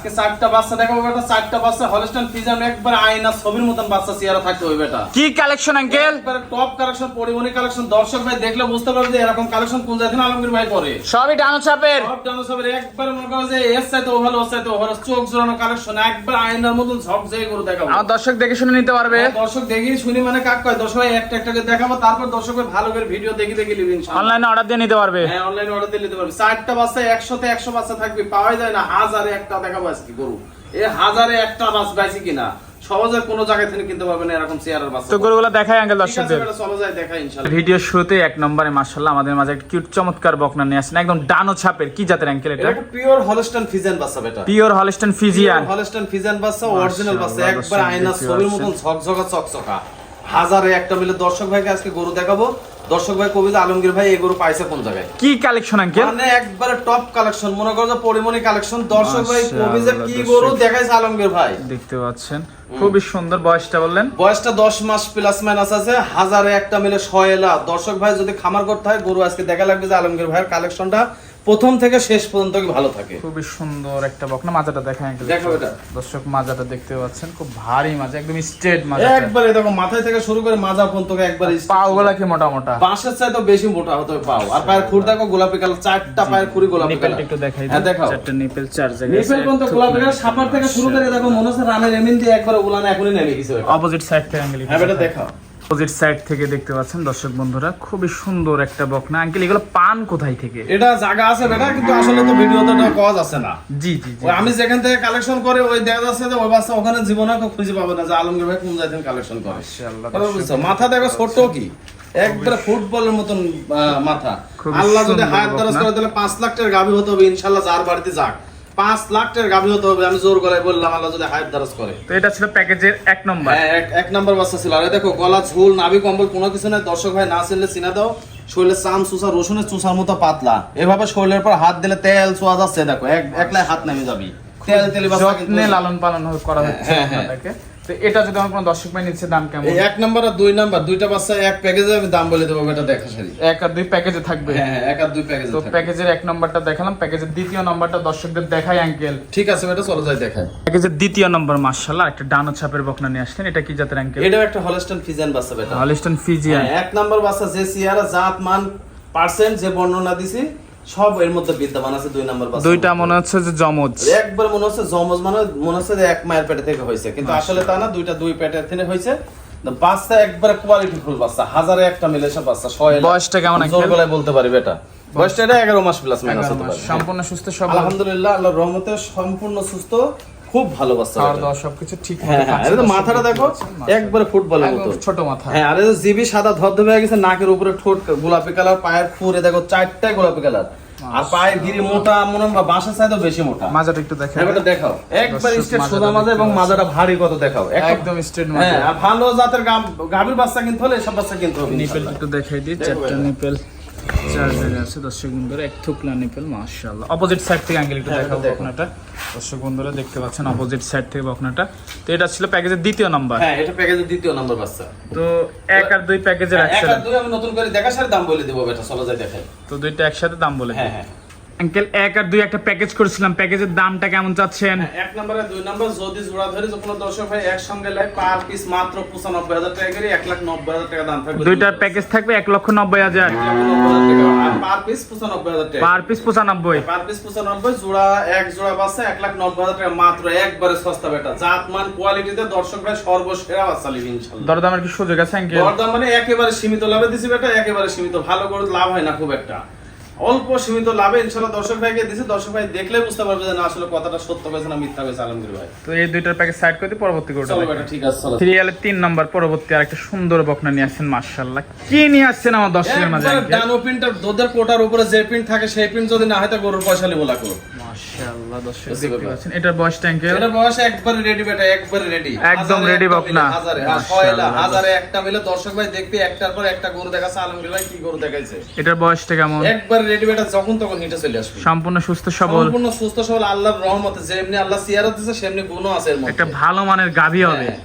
আজকে চারটা বাচ্চা দেখাবো বেটা চারটা বাচ্চা হলস্টাইন ফিজান একবার আয়না ছবির মতন বাচ্চা চেয়ারা থাকতে হবে বেটা। কি কালেকশন আঙ্কেল একবারে টপ কালেকশন পরিমণি কালেকশন দর্শক ভাই দেখলে বুঝতে পারবে যে এরকম কালেকশন কোন জায়গায় আলমগীর ভাই করে। সবই ডানো চাপের। সব ডানো সবের একবারে মনে করো যে এর চাইতে ওভার ওর চাইতে ওভার চোখ জোড়ানো কালেকশন একবার আয়নার মতন ঝক জয় করে দেখাবো। আমার দর্শক দেখে শুনে নিতে পারবে। হ্যাঁ, দর্শক দেখি শুনি মানে কাক কয় দর্শক ভাই একটা একটা করে দেখাবো তারপর দর্শক ভাই ভালো করে ভিডিও দেখি দেখি নিবি অনলাইনে অর্ডার দিয়ে নিতে পারবে। হ্যাঁ অনলাইনে অর্ডার দিয়ে নিতে পারবে। চারটা বাচ্চা একশোতে একশো বাচ্চা থাকবে পাওয়া যায় না হাজারে একটা দেখাবো আজকে গরু এ হাজারে একটা বাস পাইছি কিনা? সহজে কোনো জায়গায় থেকে কিনতে পারবে না এরকম চেয়ারের বাচ্চা তো গরুগুলো দেখাই আঙ্কেল দর্শকদের। চলো যাই দেখাই ইনশাআল্লাহ। ভিডিও শুরুতে এক নম্বরে মার্শাল্লাহ আমাদের মাঝে একটা কিউট চমৎকার বকনা নিয়ে আসেন। একদম ডানো ছাপের কি জাতের আঙ্কেল এটা? এটা পিওর হলস্টাইন ফিজিয়ান বাচ্চা বেটা। Pure Holstein Friesian Holstein Friesian বাচ্চা অরিজিনাল বাচ্চা একবার আয়না ছবির মতন ঝকঝকা চকচকা। হাজারে একটা মিলে দর্শক ভাইকে আজকে গরু দেখাবো। দর্শক ভাই কবি আলমগীর ভাই এগুলো পাইছে কোন জায়গায়? কি কালেকশন আঙ্কেল মানে একবারে টপ কালেকশন মনে করো পরিমণি কালেকশন দর্শক ভাই কি গরু দেখাইছে আলমগীর ভাই। দেখতে পাচ্ছেন। খুবই সুন্দর বয়সটা বললেন। বয়সটা দশ মাস প্লাস মাইনাস আছে হাজারে একটা মিলে শয়েলা দর্শক ভাই যদি খামার করতে হয় গরু আজকে দেখা লাগবে যে আলমগীর ভাইয়ের কালেকশনটা প্রথম থেকে শেষ পর্যন্ত কি ভালো থাকে? খুবই সুন্দর একটা বকনা মাজাটা দেখা আঙ্কেল দেখো এটা। দর্শক মাজাটা দেখতে পাচ্ছেন খুব ভারী মাজা একদম স্ট্রেট মাজা একবারে দেখো মাথায় থেকে শুরু করে মাজা পর্যন্ত একবারে পাও গুলা কি মোটা মোটা? বাঁশের চাইতে বেশি মোটা হতে পাও। আর পায়ের খুর দেখো গোলাপি কালার চারটা পায়ের খুরি গোলাপি কালার। একটু দেখাই দিই দেখাও। চারটা নিপেল চার জায়গায় নিপেল পর্যন্ত গোলাপি কালার সাপার থেকে শুরু করে দেখো মনে হচ্ছে রানের এমিন দিয়ে একবারে উলান এখনই নেমে গেছে। অপোজিট সাইড থেকে আঙ্কেল হ্যাঁ বেটা দেখাও। অপোজিট সাইড থেকে দেখতে পাচ্ছেন দর্শক বন্ধুরা খুবই সুন্দর একটা বকনা। আঙ্কেল এগুলো পান কোথায় থেকে? এটা জায়গা আছে বেটা কিন্তু আসলে তো ভিডিওতে এটা কজ আছে না। জি জি আমি যেখান থেকে কালেকশন করে ওই দেখা যাচ্ছে যে ওই বাচ্চা ওখানে জীবনে খুঁজে পাবে না যে আলমগীর ভাই কোন জায়গায় কালেকশন করে। মাশাআল্লাহ, মাথা দেখো ছোট কি? একবারে ফুটবলের মতন মাথা। আল্লাহ যদি হায়াত দারাজ। করে তাহলে পাঁচ লাখ টাকার গাভী হতে হবে ইনশাল্লাহ যার বাড়িতে যাক। পাঁচ লাখ টাকার গাভী হতে হবে আমি জোর গলায় বললাম আল্লাহ যদি হায়াত দারাজ করে। তো এটা ছিল প্যাকেজের এক নম্বর। হ্যাঁ, এক- নম্বর বাচ্চা ছিল। আরে দেখো গলা ঝোল নাভি কম্বল কোনো কিছু নাই। দর্শক ভাই না চিনলে চিনা দাও। শরীরে চাম চুষা রসুনের চুষার মতো পাতলা। এভাবে শরীরের পর হাত দিলে তেল চোয়া যাচ্ছে দেখো। এক একলাই হাত নামে যাবি। তেল তেল লালন পালন করা হচ্ছে হ্যাঁ, হ্যাঁ। বকনাটাকে তো এটা যদি আমার কোনো দর্শক ভাই নিচ্ছে দাম কেমন? এক নাম্বার আর দুই নাম্বার দুইটা বাচ্চা এক প্যাকেজে আমি দাম বলে দেবো এটা দেখা সারি। এক আর দুই প্যাকেজে থাকবে? হ্যাঁ হ্যাঁ এক আর দুই প্যাকেজে তো প্যাকেজের এক নম্বরটা দেখালাম প্যাকেজের দ্বিতীয় নম্বরটা দর্শকদের দেখাই আঙ্কেল ঠিক আছে এটা চলো যাই দেখায় প্যাকেজের দ্বিতীয় নম্বর মার্শাল্লাহ একটা ডানো ছাপের বকনা নিয়ে আসলেন এটা কি জাতের আঙ্কেল এটাও একটা হলস্টন ফিজিয়ান বাচ্চা বেটা হলিস্টন ফিজিয়ান এক নাম্বার বাচ্চা যে সিয়ারা জাত মান পার্সেন্ট যে বর্ণনা দিছি সব এর মধ্যে বিদ্যমান আছে দুই নাম্বার বাচ্চা দুইটা মনে হচ্ছে যে জমজ। একবার মনে হচ্ছে জমজ মানে মনে হচ্ছে যে এক মায়ের পেটে থেকে হয়েছে কিন্তু আসলে তা না দুইটা দুই পেটের থেকে হয়েছে। বাচ্চা একবার কোয়ালিটি ফুল বাচ্চা হাজারে একটা মিলে সব বাচ্চা ছয় বয়সটা কেমন জোর গলায় বলতে পারি বেটা। বয়সটা এটা এগারো মাস প্লাস মাইনাস হতে পারে। সম্পূর্ণ সুস্থ সব আলহামদুলিল্লাহ আল্লাহর রহমতে সম্পূর্ণ সুস্থ। খুব ভালো বাচ্চা খাওয়ার বেটা। দাওয়া সবকিছু ঠিক হ্যাঁ হ্যাঁ মাথাটা দেখো একবারে ফুটবলের মতো। ছোট মাথা। হ্যাঁ আরে জিবি সাদা ধবধবে হয়ে গেছে নাকের উপরে ঠোঁট গোলাপি কালার পায়ের ফুরে দেখো গোলাপি কালার। আর পায়ের গিরি মোটা মনে হয় বাসার চাইতে বেশি মোটা। মাজাটা একটু হ্যাঁ, এটা দেখাও। একবার স্ট্রেট সোজা মাজা এবং মাজাটা ভারী কত দেখাও। একদম স্ট্রেট হ্যাঁ মাজা আর ভালো জাতের গাভীর বাচ্চা কিনতে হলে এসব বাচ্চা কিনতে হবে নিপেল একটু দেখাই দিই চারটা নিপেল। চার আছে দর্শক বন্ধুরা এক থুকলা নিপেল মাশাআল্লাহ। অপোজিট সাইড থেকে একটু হ্যাঁ, দেখাবো বকনাটা। দর্শক বন্ধুরা দেখতে পাচ্ছেন অপোজিট সাইড থেকে বকনাটা। তো এটা ছিল প্যাকেজের দ্বিতীয় নাম্বার হ্যাঁ এটা প্যাকেজের দ্বিতীয় নম্বর বাচ্চা। তো এক আর দুই প্যাকেজে হ্যাঁ, এক আর দুই আমি নতুন করে দাম বলে দেবো বেটা চলো যাই দেখাই। তো দুইটা একসাথে দাম বলে হ্যাঁ হ্যাঁ। আঙ্কেল এক আর দুই একটা প্যাকেজ করেছিলাম। প্যাকেজের দামটা কেমন চাচ্ছেন? হ্যাঁ, এক নম্বরে দুই নম্বর যদি জোড়া ধরে যে কোনো দর্শক ভাই একসঙ্গে লাই পার পিস মাত্র পঁচানব্বই হাজার টাকা করে এক লাখ নব্বই হাজার টাকা দাম থাকবে। দুইটার প্যাকেজ থাকবে এক লক্ষ নব্বই হাজার। এক লক্ষ নব্বই হাজার টাকা। আর পার পিস পঁচানব্বই হাজার টাকা। পার পিস পঁচানব্বই। পার পিস পঁচানব্বই জোড়া এক জোড়া বাচ্চা এক লাখ নব্বই হাজার টাকা মাত্র একবারে সস্তা বেটা। জাত মান কোয়ালিটিতে দর্শক ভাই সর্বসেরা বাচ্চা লিবি ইনশাল্লাহ দরদামের কি সুযোগ আছে আঙ্কেল দরদাম মানে একেবারে সীমিত লাভে দিছি বেটা একেবারে সীমিত। ভালো করে লাভ হয় না খুব একটা। অল্প সীমিত লাভে ইনশাআল্লাহ দর্শক ভাইকে দিছি। দর্শক ভাই দেখলে বুঝতে পারবে যে না আসলে কথাটা সত্য হয়েছে না মিথ্যা হয়েছে আলমগীর ভাই। তো এই দুইটার প্যাকেজ সাইড করে দিই পরবর্তী করে চলো বেটা ঠিক আছে চলো। সিরিয়ালের তিন নম্বর পরবর্তী আরেকটা সুন্দর বকনা নিয়ে আসছেন মাশাআল্লাহ। কি নিয়ে আসছেন আমার দর্শকের মাঝে ডানো পিনটা দুধের কোটার উপরে যে পিন থাকে সেই পিন যদি না হয় তা গরুর পয়সা লিবো লাগো মার্শাল্লাহ দর্শক দেখতে। পাচ্ছেন এটার বয়সটা আঙ্কেল এটার বয়স একবারে রেডি বেটা একবারে রেডি একদম বকনা। হাজারে হ্যাঁ, ছয়লা হাজারে একটা মিলে দর্শক ভাই দেখবে একটার পর একটা গরু আলমগীর ভাই কি গরু দেখাইছে। এটার বয়সটা কেমন একবারে রেডি বেটা যখন তখন নিতে চলে আসবে। সম্পূর্ণ সুস্থ সবল। সম্পূর্ণ সুস্থ সবল আল্লাহর রহমতে যেমনি আল্লাহ সিয়ারত দিছে সেমনি গুণও আছে এর মধ্যে। একটা ভালো মানের গাভী হবে। হ্যাঁ।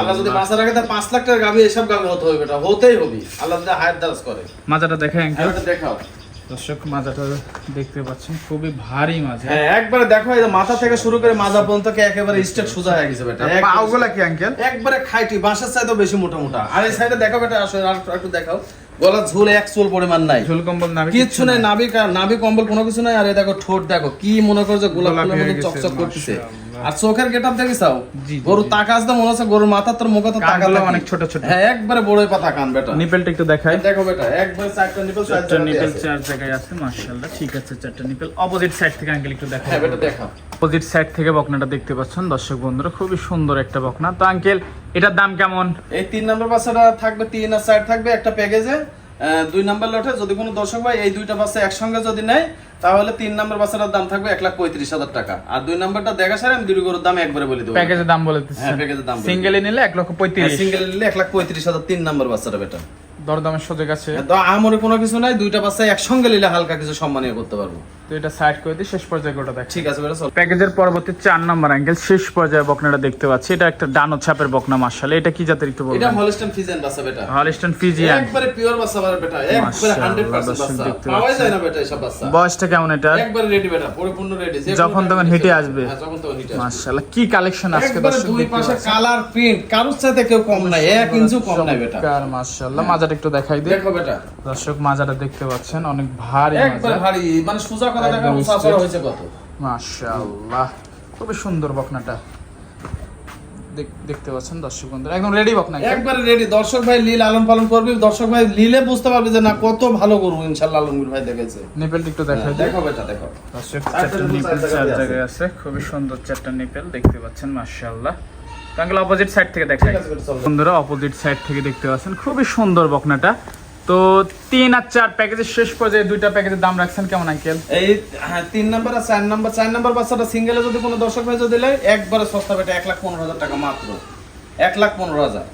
আল্লাহ যদি বাঁচা রাখে তা পাঁচ লাখ টাকার গাভি এসব গাভি হতে হবে বেটা হতেই হবে। আল্লাহ যদি হায়াত দারাজ করে। মাজাটা দেখে হ্যাঁ, দেখাও। দর্শক মাজাটা দেখতে পাচ্ছেন খুবই ভারী মাজা হ্যাঁ একবারে দেখো এই যে মাথা থেকে শুরু করে মাজা পর্যন্ত কে একেবারে স্টেট সোজা হয়ে গেছে বেটা। পাওগুলা কি আঙ্কেল একবারে খাইটি বাঁশের চাইতেও বেশি মোটা মোটা। আর এই সাইডে দেখো বেটা আসলে আর একটু- দেখাও। গলা ঝুল এক চুল পরিমাণ নাই। ঝোল কম্বল নামে কিছু নাই নাভি কা- নাভি কম্বল কোনো কিছু নাই আর এই দেখো ঠোঁট দেখো কি মনে করছে গোলাপ গোলাপি ফুলের মতো গেছে, চকচক করতেছে। আর চোখের গেটআপ গরু জি। তাকাস তো মনে হচ্ছে গরুর মাথা তোর মুখে তো অনেক ছোট ছোট। হ্যাঁ একবারে বড়ই পাতা কান বেটা। নিপেলটা একটু দেখাই। দেখো বেটা একবারে চারটা নিপল চারটা নিপেল চার জায়গায় আছে মাশাআল্লাহ ঠিক আছে চারটা নিপেল। অপোজিট সাইড থেকে আঙ্কেল একটু দেখাই হ্যাঁ বেটা দেখাও। অপোজিট সাইড থেকে বকনাটা দেখতে পাচ্ছেন দর্শক বন্ধুরা খুবই সুন্দর একটা বকনা। তো আঙ্কেল এটার দাম কেমন? এই তিন নম্বর বাচ্চাটা থাকবে তিন আর সাইড থাকবে একটা প্যাকেজে দুই নাম্বার লটে যদি কোনো দর্শক ভাই এই দুইটা বাচ্চা একসঙ্গে যদি নেয় তাহলে তিন নাম্বার বাচ্চাটার দাম থাকবে এক লাখ পঁয়ত্রিশ হাজার টাকা। আর দুই নাম্বারটা দেখা সারে আমি দুই গরুর দাম একবারে বলে দেবো। প্যাকেজের দাম বলে হ্যাঁ প্যাকেজের দাম সিঙ্গেলে নিলে এক লক্ষ পঁয়ত্রিশ। সিঙ্গেলে নিলে এক লাখ পঁয়ত্রিশ হাজার তিন নাম্বার বাচ্চাটা বেটা। দরদামের সুযোগ আছে। তো আমার কোনো কিছু নাই দুইটা বাচ্চা একসঙ্গে নিলে হালকা কিছু সম্মানীয় করতে পারব। তো এটা সাইড করে দিয়ে শেষ পর্যায়ে গোটা দেখ। ঠিক আছে বেটা চল। প্যাকেজের পরবর্তী চার নম্বর অ্যাঙ্গেল শেষ পর্যায়ে বকনাটা দেখতে পাচ্ছি। এটা একটা ডানো ছাপের বকনা মার্শাল এটা কি জাতের একটু এটা বলবেন হলস্টেন ফিজেন বাচ্চা বেটা। হলিস্টন ফিজিয়ান একবারে পিওর বাচ্চা বারে বেটা। একবারে মাশাআল্লাহ, হান্ড্রেড পার্সেন্ট দর্শক বাচ্চা। দেখতে যায় না বেটা এসব বাচ্চা। বয়সটা কেমন এটা? একবারে রেডি বেটা পরিপূর্ণ রেডি যখন তখন হেঁটে আসবে। হ্যাঁ যখন তখন হেঁটে আসবে। মার্শাল্লাহ কি কালেকশন আজকে একবারে দর্শক দুই পাশে কালার প্রিন্ট কারোর চাইতে কেউ কম নাই এক ইঞ্চু কম নাই বেটা। চমৎকার মার্শাল্লাহ মাজাটা একটু দেখাই দিই দেখো বেটা। দর্শক মাজাটা দেখতে পাচ্ছেন অনেক ভারী একবারে ভারী মানে সোজা কথা দেখা একদম মুসা straight। করা হয়েছে কত। মাশাআল্লাহ খুবই সুন্দর বকনাটা। দেখতে পাচ্ছেন দর্শক বন্ধুরা একদম রেডি বকনা একবারে রেডি দর্শক ভাই লীল লালন পালন করবি। দর্শক ভাই লীলে বুঝতে পারবে যে না কত ভালো গরু ইনশাআল্লাহ আলমগীর ভাই দেখেছে। নিপেলটা একটু দেখাই দিই দেখো বেটা দেখো। দর্শক চারটা নিপেল চার জায়গায় জায়গায় আছে খুবই সুন্দর চারটা নিপেল দেখতে পাচ্ছেন মাশাআল্লাহ। অপোজিট সাইড থেকে দেখাই। বন্ধুরা অপোজিট সাইড থেকে দেখতে পাচ্ছেন খুবই সুন্দর বকনাটা। তো তিন আর চার প্যাকেজের শেষ পর্যায়ে দুইটা প্যাকেজের দাম রাখছেন কেমন আঙ্কেল? এই হ্যাঁ তিন নাম্বার আর চার নাম্বার চার নাম্বার বাচ্চাটা সিঙ্গেলে যদি কোনো দর্শক ভাই যদি নেয় একবারে সস্তা বেটা এক লাখ পনেরো হাজার টাকা মাত্র। এক লাখ পনেরো হাজার।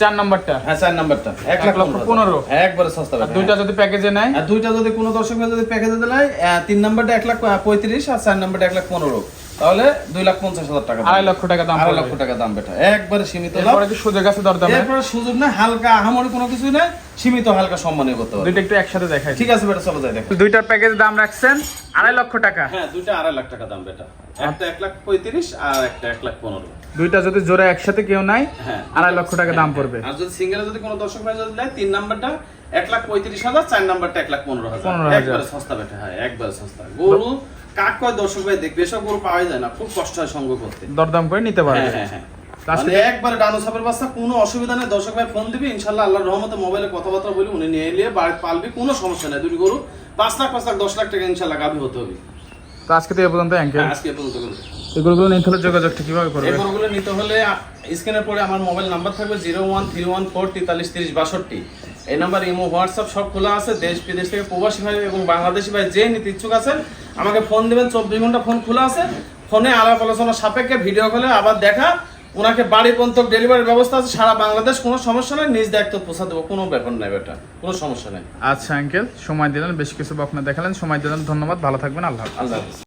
চার নাম্বারটা হ্যাঁ চার নাম্বারটা এক লাখ লক্ষ পনেরো। হ্যাঁ, একবারে সস্তা দুইটা যদি প্যাকেজে নেয়? আর দুইটা যদি কোনো দর্শক ভাই যদি প্যাকেজে দেয় তিন নাম্বারটা এক লাখ পঁয়ত্রিশ আর চার নাম্বারটা এক লাখ পনেরো। তাহলে দুই লাখ পঞ্চাশ হাজার টাকা আড়াই লক্ষ টাকা দাম আড়াই লক্ষ টাকা দাম বেটা একবারে সীমিত সুযোগ আছে দরদামে। এরপরে সুযোগ না হালকা আহামরি কোনো না সীমিত হালকা সম্মানীয় করতে পারবে। দুইটা একটু একসাথে দেখাই ঠিক আছে বেটা চলো যাই দেখো। দুইটার প্যাকেজের দাম রাখছেন আড়াই লক্ষ টাকা। হ্যাঁ দুইটা আড়াই লাখ টাকা দাম বেটা। একটা এক লাখ পঁয়ত্রিশ আর একটা এক লাখ পনেরো। দুইটা যদি জোরে একসাথে কেউ নাই হ্যাঁ আড়াই লক্ষ টাকা দাম পড়বে। আর যদি সিঙ্গেলে যদি কোনো দর্শক ভাই যদি নেয় তিন নাম্বারটা এক লাখ পঁয়ত্রিশ হাজার চার নাম্বারটা এক লাখ পনেরো হাজার। পনেরো হাজার। একবারে সস্তা বেটা হ্যাঁ একবারে সস্তা। গরু কাক কয় দর্শক ভাই দেখবে এসব গরু পাওয়া যায় না খুব কষ্ট হয় সঙ্গ করতে। দরদাম করে নিতে পারবে। হ্যাঁ হ্যাঁ হ্যাঁ। মানে একবারে ডানো সাপের বাচ্চা কোনো অসুবিধা নেই দর্শক ভাই ফোন দিবি ইনশাল্লাহ আল্লাহর রহমতে মোবাইলে কথাবার্তা বলি উনি নিয়ে এলিয়ে বাড়ি পালবি কোনো সমস্যা নেই। দুটি গরু পাঁচ লাখ পাঁচ লাখ দশ লাখ টাকা ইনশাল্লাহ গাভি হতে হবে। তো আজকে তো এ পর্যন্ত অ্যাঙ্কেল হ্যাঁ, আজকে এ পর্যন্ত এগুলো নিতে হলে যোগাযোগটা কীভাবে করবে? এই গরুগুলো নিতে হলে স্ক্রিনের পরে আমার মোবাইল নাম্বার থাকবে zero one three one four তেতাল্লিশ তিরিশ বাষট্টি। এই নাম্বার ইমো হোয়াটসঅ্যাপ সব খোলা আছে। দেশ বিদেশ থেকে প্রবাসী ভাই এবং বাংলাদেশি ভাই যে নিতে ইচ্ছুক আছেন আমাকে ফোন দেবেন। চব্বিশ ঘণ্টা ফোন খোলা আছে। ফোনে আলাপ আলোচনা সাপেক্ষে ভিডিও কলে আবার দেখা। ওনাকে বাড়ি পর্যন্ত ডেলিভারির ব্যবস্থা আছে। সারা বাংলাদেশ কোনো সমস্যা নেই। নিজ দায়িত্ব পৌঁছা দেবো কোনো ব্যাপার নাই বেটা কোনো সমস্যা নেই। আচ্ছা আঙ্কেল সময় দিলেন বেশ কিছু বকনা দেখালেন। সময় দিলেন। ধন্যবাদ। ভালো থাকবেন। আল্লাহ আল্লাহ